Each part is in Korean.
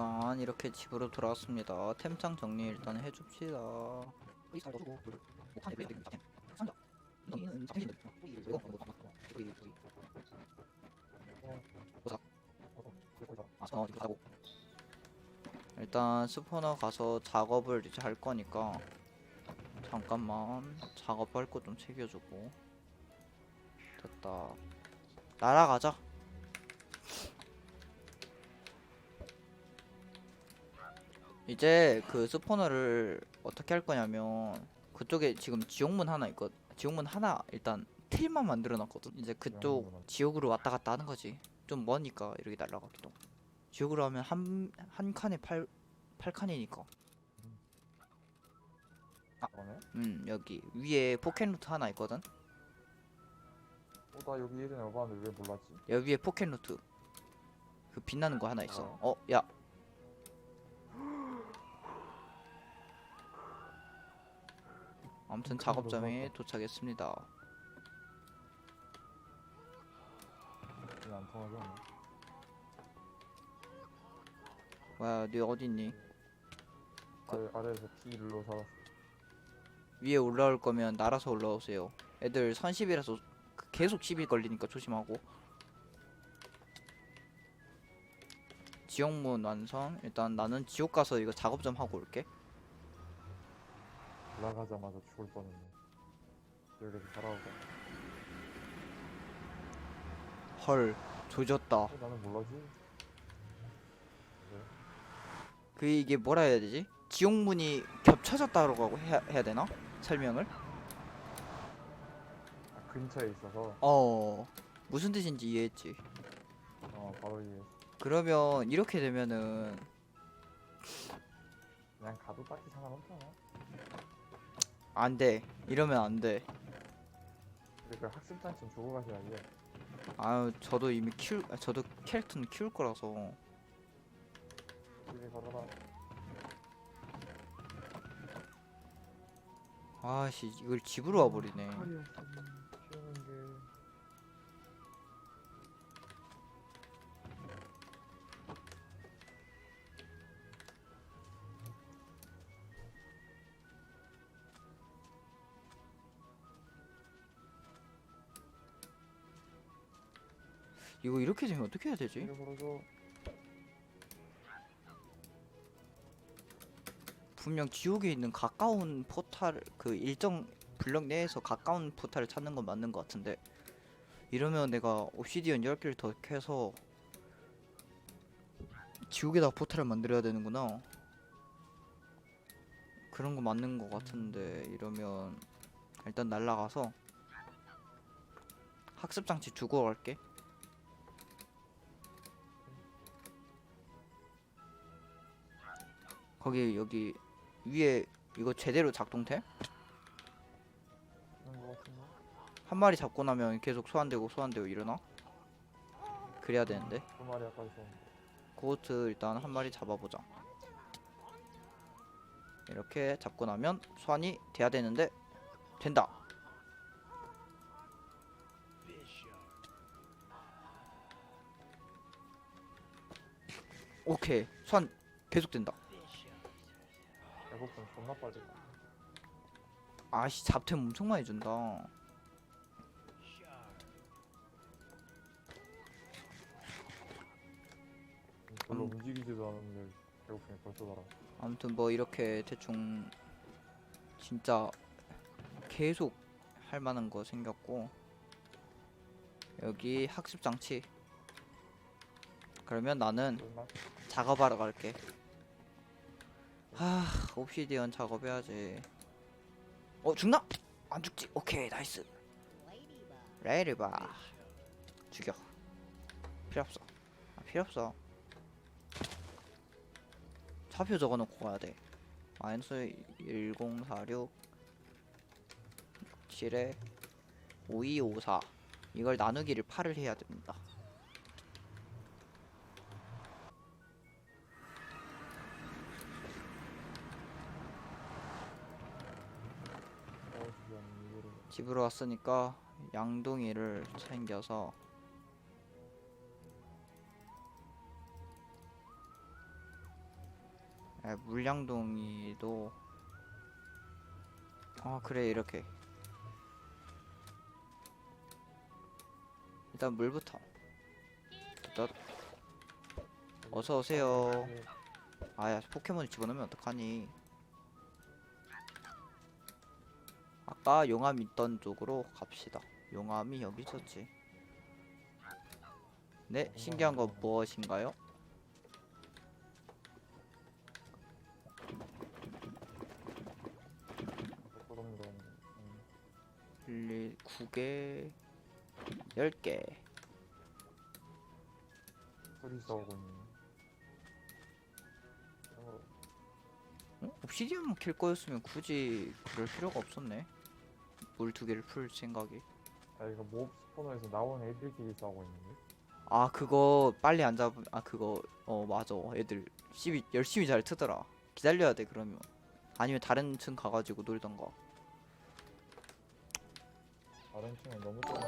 일단 이렇게 집으로 돌아왔습니다. 템장 정리 일단 해줍시다. 일단 스포너 가서 작업을 이제 할 거니까 잠깐만 작업할 거 좀 챙겨주고 됐다 날아가자 이제 그 스포너를 어떻게 할 거냐면 그쪽에 지금 지옥문 하나 있거 지옥문 하나 일단 틀만 만들어 놨거든. 이제 그쪽 지옥문. 지옥으로 왔다 갔다 하는 거지. 좀 머니까 이렇게 날아가기도. 지옥으로 하면 한 한 칸에 팔 8칸이니까. 그러네? 음 여기 위에 포켓루트 하나 있거든. 어, 나 여기 예전에 와봤는데 왜 몰랐지? 여기 위에 포켓루트. 그 빛나는 거 하나 있어. 어야 아무튼 작업점에 도착했습니다. 안. 뭐야 너 어디 있니? 아래, 아래에서 T로 잡았어. 위에 올라올 거면 날아서 올라오세요. 애들 선십이라서 그 계속 시비 걸리니까 조심하고. 지옥문 완성. 일단 나는 지옥 가서 이거 작업 좀 하고 올게 올라가자마자 죽을 뻔했네. 여기서 살아오고. 헐 조졌다 어, 나는 몰라지? 그 이게 뭐라 해야 되지? 지옥문이 겹쳐졌다고 하고 해야, 해야 되나? 설명을? 아, 근처에 있어서, 어 무슨 뜻인지 이해했지 어, 바로 이해. 그러면 이렇게 되면은 그냥 가도 딱히 상관없잖아. 안 돼 이러면 안 돼 근데 그 학습장 좀 주고 가셔야지. 아유 저도 이미 키울 아, 저도 캐릭터는 키울 거라서 집에 걸어라. 아씨 이걸 집으로 와버리네. 키우는 게. 이거 이렇게 되면 어떻게 해야 되지? 분명 지옥에 있는 가까운 포탈 그 일정 블럭 내에서 가까운 포탈을 찾는 건 맞는 것 같은데. 이러면 내가 옵시디언 10개를 더 캐서 지옥에다가 포탈을 만들어야 되는구나. 그런 거 맞는 것 같은데 이러면 일단 날라가서 학습 장치 두고 갈게 거기 여기 위에 이거 제대로 작동돼? 그런 거 같은데. 한 마리 잡고 나면 계속 소환되고 소환되고 이러나? 그래야 되는데 두 마리 아까 있었는데. 고트 일단 한 마리 잡아보자 이렇게 잡고 나면 소환이 돼야 되는데 된다 오케이 소환 계속 된다 배고픔 존나 빠지고. 아씨 잡템 엄청 많이 준다 별로 음. 움직이지도 않았는데 배고픔이 벌써 달아. 아무튼 뭐 이렇게 대충 진짜 계속 할 만한 거 생겼고 여기 학습 장치 그러면 나는 얼마? 작업하러 갈게 하 옵시디언 작업해야지. 어 죽나? 안 죽지? 오케이 나이스. 레이리바. 죽여. 필요 없어. 아, 필요 없어. 차표 적어놓고 가야 돼. 마이너스 1046 7에 5254 이걸 나누기를 8을 해야 됩니다 집으로 왔으니까 양동이를 챙겨서 에, 물량동이도 아 그래 이렇게. 일단 물부터. 일단 어서 오세요. 아야 포켓몬을 집어넣으면 어떡하니 아까 용암 있던 쪽으로 갑시다 용암이 여기 있었지 네 신기한 거 무엇인가요? 1, 9개 10개 소리 싸우고 있네. 어? 옵시디움 킬 거였으면 굳이 그럴 필요가 없었네 물 두 개를 풀 생각이. 야 이거 몹 스포너에서 나온 애들끼리 싸우고 있는데. 아 그거 빨리 안 잡으면 아 그거 어 맞아. 애들 시비 열심히 잘 트더라. 기다려야 돼 그러면. 아니면 다른 층 가가지고 놀던가 다른 팀은 너무 떠는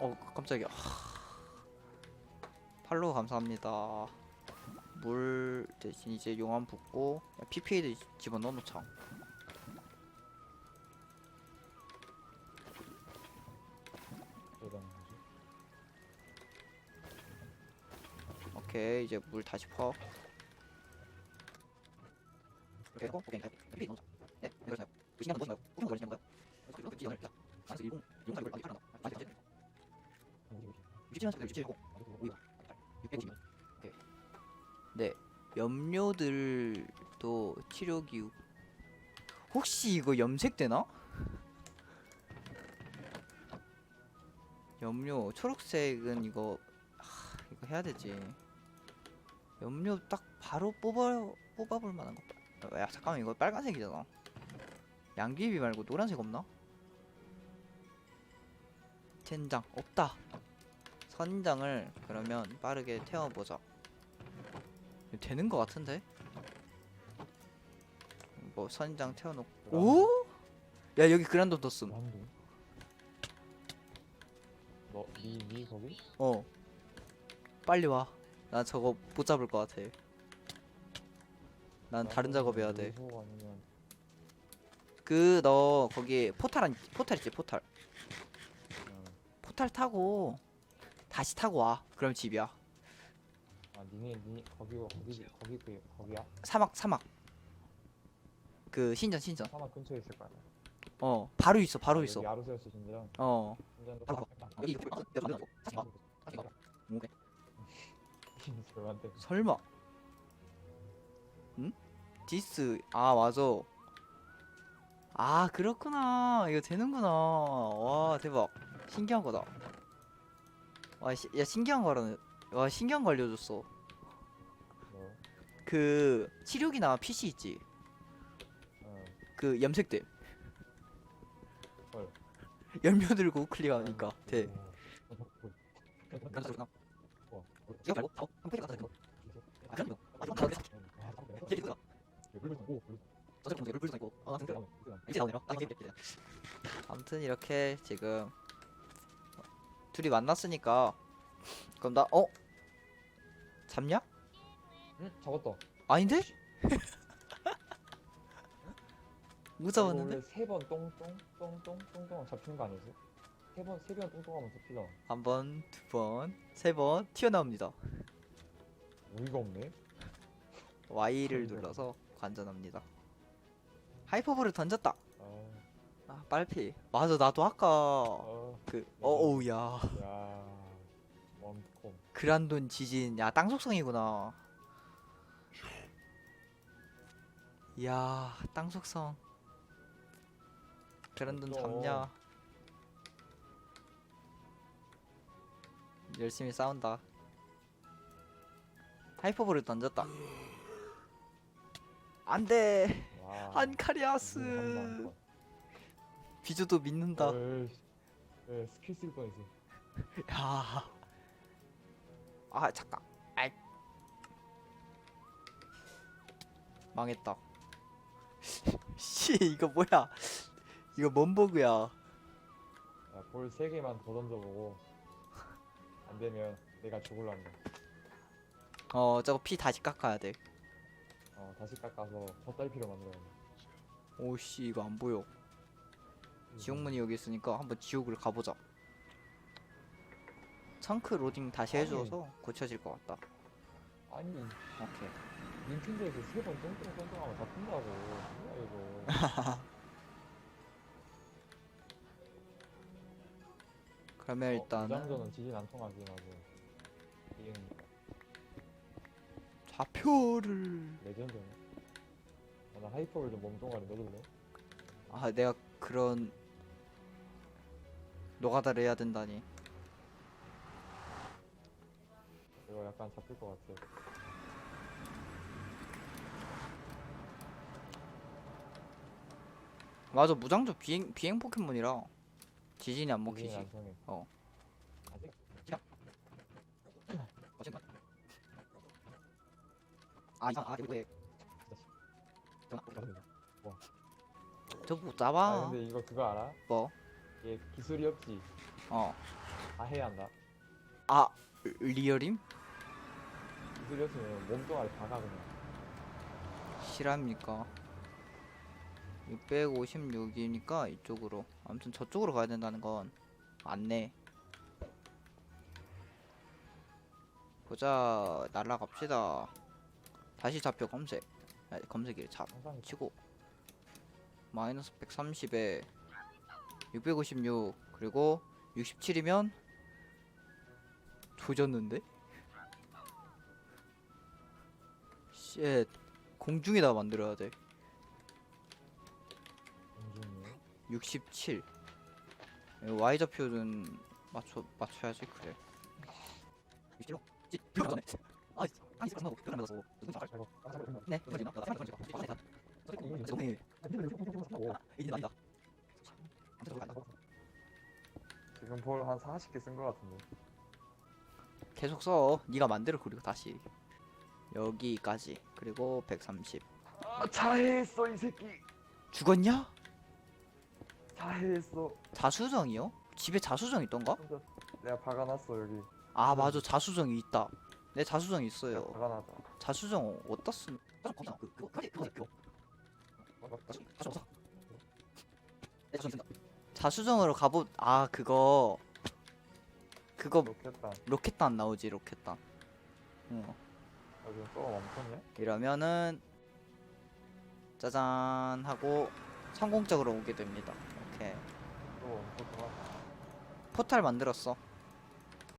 어 깜짝이야. 팔로우 감사합니다. 물 대신 이제 용암 붓고 PPA도 집어넣어 놓자 오케이 이제 물 다시 퍼 이렇게 하고 오케이 PPA 넣자 네 이걸 사요 그 신경 넣어주나요? 조금 더 걸리시는 건가요? 그리고 그 지연을 일단 안에서 10 용사 이걸 많이 팔아놔 많이 됐지? 67만 67고 오이가 610만 오케이 네 염료들도 치료 기후 혹시 이거 염색되나? 염료 초록색은 이거 하, 이거 해야 되지 염료 딱 바로 뽑아 뽑아볼 만한 거 어, 야 잠깐만 이거 빨간색이잖아 양귀비 말고 노란색 없나? 젠장 없다 선장을 그러면 빠르게 태워보자 되는 거 같은데? 뭐 선장 태워놓고 오? 야 여기 그란돈 뒀음 한데. 너 니 니 거기? 어 빨리 와 나 저거 못 잡을 것 같아 난 다른 작업 해야 돼 요소 아니면 그너 거기 포탈 안 포탈 있지 포탈 어, 포탈 타고 다시 타고 와 그럼 집이야 아 니네 니 거기가 거기 거기 그 거기야? 사막 사막 그 신전 신전 사막 근처에 있을 거 아니야? 어 바로 있어 바로 있어 아르세우스 신전 어 신전도 바로. 여기 오케이 저한테 설마. 응? 디스. 아 맞아. 아 그렇구나. 이거 되는구나. 와 대박. 신기한 거다. 와 시, 야 신기한 거라는 와 신기한 거 알려줬어. 뭐? 그 치료기나 PC 있지? 어, 그 헐. 염료 들고 클릭하니까. 돼 어, 소리가 어, 어, 이거 말고 이렇게. 아무튼 이렇게 지금 둘이 만났으니까 그럼 나 어? 잡냐? 응, 잡았다. 아닌데? 못 잡았는데? 세번 똥똥 똥똥 똥똥 잡히는 거 아니었어? 세 번 세번 똥똥하면 잡히잖아. 한 번, 두 번, 세 번 튀어나옵니다. 어이가 없네. Y를 어이가 눌러서 관전합니다. 하이퍼볼을 던졌다. 아, 아 빨피. 맞아 나도 아까 아, 그 어우야 야, 원콤. 그란돈 지진 야 땅 속성이구나. 이야 땅 속성. 그란돈 어쩌. 잡냐? 열심히 싸운다. 하이퍼볼을 던졌다. 안돼. 한 비주도 믿는다. 방. 에, 스킬 쓸 뻔했어. 야. 아 잠깐. 아이. 망했다. 씨 이거 뭐야? 이거 뭔 버그야? 야, 볼세 개만 더 던져보고 안 되면 내가 죽을란다. 어 저거 피 다시 깎아야 돼. 어 다시 깎아서 덧달피로 만들어야 돼. 오씨 이거 안 보여. 지옥문이 여기 있으니까 한번 지옥을 가보자. 창크 로딩 다시 아니. 해줘서 고쳐질 것 같다. 아니 오케이. 닌텐도에서 세 번 똥똥 똥똥하면 잡힌다고. 뭐야 이거. 그러면 일단은 무장전은 지진 안 통하긴 하고. 이응 좌표를 레전드네. 아, 나 하이퍼월드 몸뚱아리 넣어줄래? 아 내가 그런 노가다를 해야 된다니. 이거 약간 잡힐 것 같아. 맞아 무장조 비행 비행 포켓몬이라 지진이 안 먹히지. 어. 아 이상 아 이거 왜? 와. 저못 아 잡아. 근데 이거 그거 알아? 뭐? 얘 기술이 없지. 어. 다 해야 한다. 아 리얼임? 기술이 없으면 몸뚱아리 다가 그냥. 실합니까? 656이니까 이쪽으로. 아무튼 저쪽으로 가야 된다는 건 맞네. 보자 날라갑시다. 다시 좌표 검색. 아, 검색이 잡 치고. 마이너스 130에 656 그리고 67이면 조졌는데? 쉣 공중에다 만들어야 돼 67 Y 좌표는 맞춰 맞춰야지 그래 67로 찌 전에 아 아니 지금. 네나볼한 40개 쓴것 같은데. 계속 써 네가 만들어 그리고 다시 여기까지 그리고 130 아, 자해했어 이 새끼. 죽었냐? 자해했어. 자수정이요? 집에 자수정 있던가? 내가 박아놨어 여기. 아 맞아 자수정이 있다 내 자수정 내가 있어요 박아놨다. 자수정 어디다 쓴? 자수정 그 그거 그거 그거 자수정으로 가보 아 그거 그거 좋겠다. 로켓단 나오지 로켓단 어 여기 또 멈췄냐? 이러면은 짜잔 하고 성공적으로 오게 됩니다 이또 멈췄구만. 포탈 만들었어